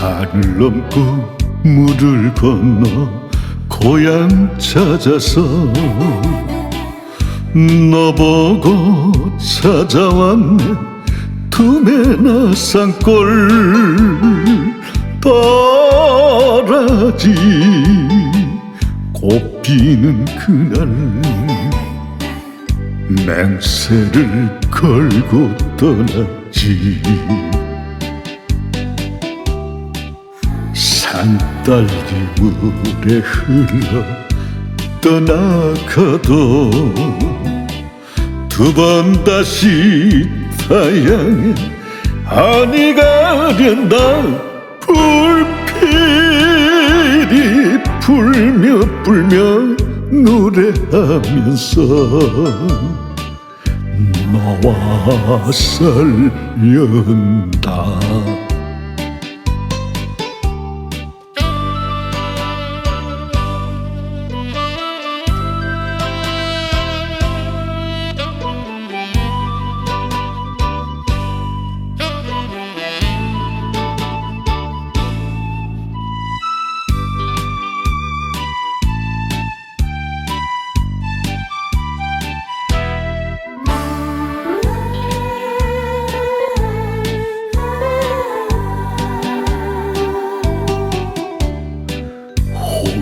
산을 넘고 물을 건너 고향 찾아서 너보고 찾아왔네. 두메나 산골 바라지. 꽃피는 그날 맹세를 걸고 떠났지 산딸기 물에 흘러 떠나가도 두 번 다시 타양에 아니 가련다. 불필이 불며 불며 노래하면서 너와 설련다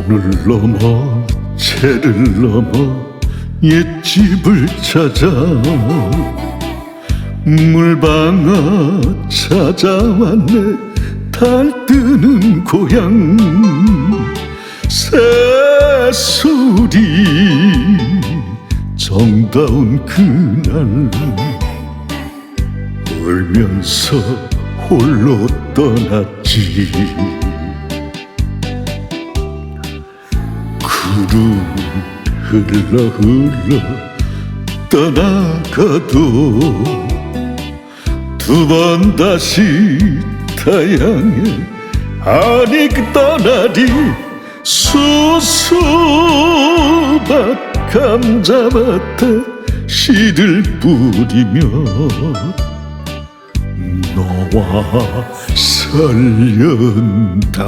혼을 넘어 채를 넘어 옛집을 찾아 물방아 찾아왔네 달 뜨는 고향. 새소리 정다운 그날. 울면서 홀로 떠났지 구름 흘러 흘러 떠나가도 두 번 다시 타양에 아니 그 떠나리 수수밭 감자밭에 씨를 뿌리며 너와 설련다